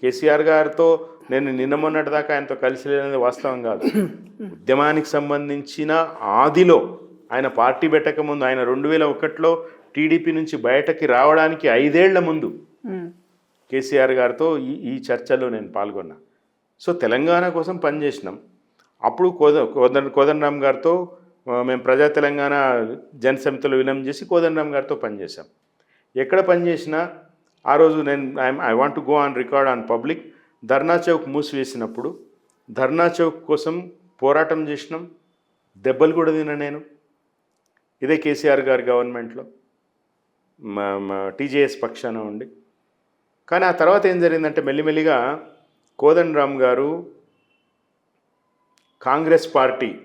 కేసీఆర్ గారితో నేను నిన్న మొన్నటి దాకా ఆయనతో కలిసి లేనిది వాస్తవం కాదు. ఉద్యమానికి సంబంధించిన ఆదిలో ఆయన పార్టీ పెట్టక ముందు ఆయన రెండు వేల ఒకటిలో టీడీపీ నుంచి బయటకి రావడానికి ఐదేళ్ళ ముందు. కేసీఆర్ గారితో ఈ ఈ చర్చలో నేను పాల్గొన్నా. సో తెలంగాణ కోసం పనిచేసినాం. అప్పుడు కోద కోదండరామ్ గారితో మేము ప్రజా తెలంగాణ జనసమితిలో విలీనం చేసి కోదండరామ్ గారితో పనిచేశాం. ఎక్కడ పనిచేసినా ఆ రోజు నేను I want to go on record on public Dharna Chowk మూసివేసినప్పుడు Dharna Chowk కోసం పోరాటం చేసినాం. దెబ్బలు కూడా తిన నేను. ఇదే కేసీఆర్ గారి గవర్నమెంట్లో. మా టీజేఎస్ పక్షాన ఉండి. కానీ ఆ తర్వాత ఏం జరిగిందంటే మెల్లిమెల్లిగా కోదండరామ్ గారు కాంగ్రెస్ పార్టీ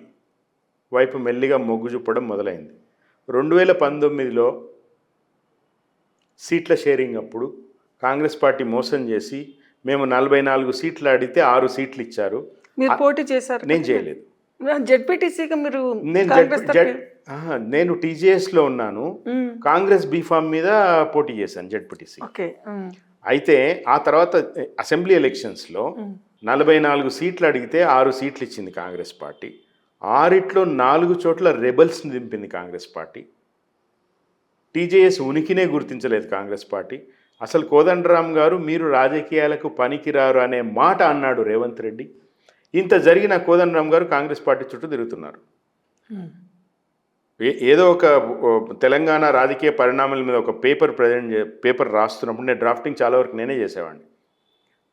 వైపు మెల్లిగా మొగ్గు చూపడం మొదలైంది. రెండు వేల పంతొమ్మిదిలో సీట్ల షేరింగ్ అప్పుడు కాంగ్రెస్ పార్టీ మోసం చేసి మేము నలభై నాలుగు సీట్లు అడిగితే ఆరు సీట్లు ఇచ్చారు. మీరు పోటీ చేశారు నేను చేయలేదు. జెడ్పీటీసీగా మీరు నేను నేను టీజేఎస్లో ఉన్నాను. కాంగ్రెస్ బీఫామ్ మీద పోటీ చేశాను జడ్పీటీసీ. అయితే ఆ తర్వాత అసెంబ్లీ ఎలక్షన్స్లో. నలభై నాలుగు సీట్లు అడిగితే ఆరు సీట్లు ఇచ్చింది కాంగ్రెస్ పార్టీ. ఆరిట్లో నాలుగు చోట్ల రెబల్స్ని దింపింది కాంగ్రెస్ పార్టీ. టీజేఎస్ ఉనికినే గుర్తించలేదు కాంగ్రెస్ పార్టీ. అసలు కోదండరామ్ గారు మీరు రాజకీయాలకు పనికిరారు అనే మాట అన్నాడు రేవంత్ రెడ్డి. ఇంత జరిగిన కోదండరామ్ గారు కాంగ్రెస్ పార్టీ చుట్టూ తిరుగుతున్నారు. ఏ- ఏదో ఒక తెలంగాణ రాజకీయ పరిణామాల మీద ఒక పేపర్ ప్రజెంట్ పేపర్ రాస్తున్నప్పుడు నేను డ్రాఫ్టింగ్ చాలా వరకు నేనే చేసేవాడిని.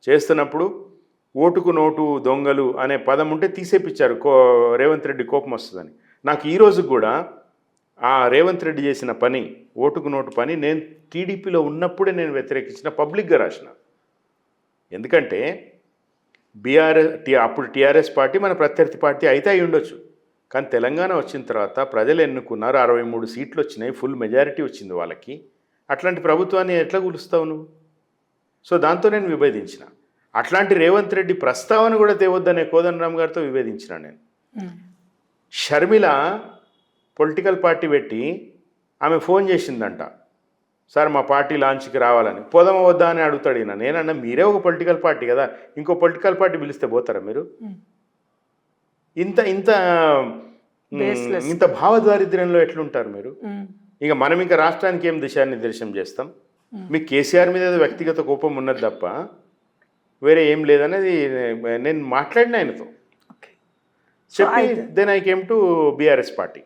చేస్తున్నప్పుడు ఓటుకు నోటు దొంగలు అనే పదం ఉంటే తీసేపిచ్చారు కో రేవంత్ రెడ్డి కోపం వస్తుందని. నాకు ఈరోజు కూడా ఆ రేవంత్ రెడ్డి చేసిన పని ఓటుకు నోటు పని నేను టీడీపీలో ఉన్నప్పుడే నేను వ్యతిరేకించిన పబ్లిక్గా రాసిన. ఎందుకంటే బీఆర్ఎస్ టీ అప్పుడు టీఆర్ఎస్ పార్టీ మన ప్రత్యర్థి పార్టీ అయితే అయి ఉండొచ్చు. కానీ తెలంగాణ వచ్చిన తర్వాత ప్రజలు ఎన్నుకున్నారు అరవై మూడు సీట్లు వచ్చినాయి ఫుల్ మెజారిటీ వచ్చింది వాళ్ళకి. అట్లాంటి ప్రభుత్వాన్ని ఎట్లా కూలుస్తావు నువ్వు? సో దాంతో నేను విభేదించిన. అట్లాంటి రేవంత్ రెడ్డి ప్రస్తావన కూడా తేవద్దనే కోదండరామ్ గారితో విభేదించిన నేను. షర్మిల పొలిటికల్ పార్టీ పెట్టి ఆమె ఫోన్ చేసిందంట. సార్ మా పార్టీ లాంచ్కి రావాలని. పోదామా వద్దా అని అడుగుతాడు ఈయన. నేనన్నా మీరే ఒక పొలిటికల్ పార్టీ కదా. ఇంకో పొలిటికల్ పార్టీ పిలిస్తే పోతారా మీరు. ఇంత ఇంత. ఇంత భావదారిద్ర్యంలో ఎట్లుంటారు మీరు. ఇక మనం ఇంకా రాష్ట్రానికి ఏం దిశానిర్దేశం చేస్తాం? మీకు కేసీఆర్ మీద ఏదో వ్యక్తిగత కోపం ఉన్నది తప్ప వేరే ఏం లేదనేది నేను మాట్లాడిన ఆయనతో. చెప్పి then I came to BRS party